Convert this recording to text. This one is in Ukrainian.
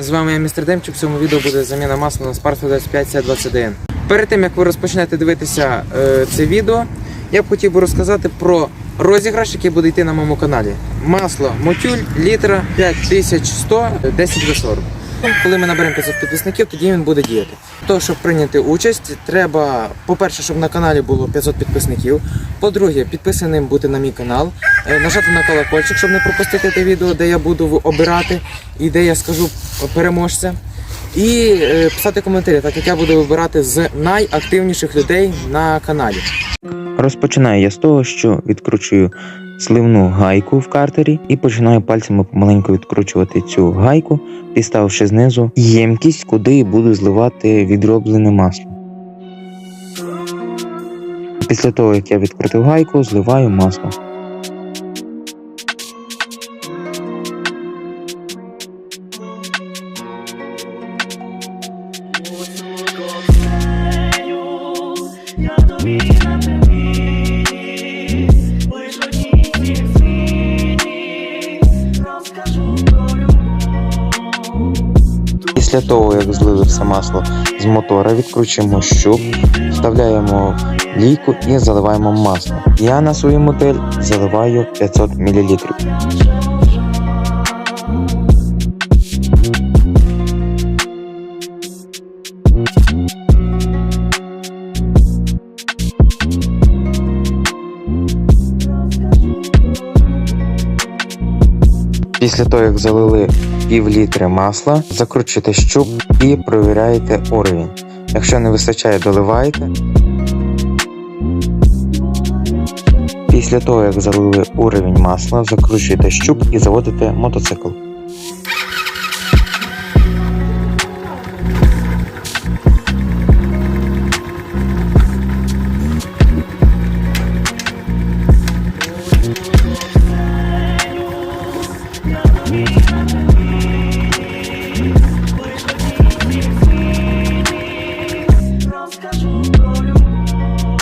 З вами я містер Демчук. В цьому відео буде заміна масла на Sparta 25 c 21 Перед тим як ви розпочнете дивитися е, це відео, я б хотів би розказати про розіграш, який буде йти на моєму каналі. Масло Мотюль літра 5100 10 до 40 Коли ми наберемо 500 підписників, тоді він буде діяти. То, щоб прийняти участь, треба, по-перше, щоб на каналі було 500 підписників. По-друге, підписаним бути на мій канал, е, нажати на колокольчик, щоб не пропустити те відео, де я буду обирати і де я скажу переможця. І е, писати коментарі, так як я буду вибирати з найактивніших людей на каналі. Розпочинаю я з того, що відкручую сливну гайку в картері і починаю пальцями помаленьку відкручувати цю гайку, підставивши знизу ємкість, куди буду зливати відроблене масло. Після того, як я відкрутив гайку, зливаю масло. Я тобі на Після того, як злили все масло з мотора, відкручуємо щуп, вставляємо лійку і заливаємо масло. Я на свою модель заливаю 500 мл. Після того, як залили пів літри масла, закручуєте щуп і провіряєте уровень. Якщо не вистачає, доливаєте. Після того, як залили уровень масла, закручуєте щуп і заводите мотоцикл. me.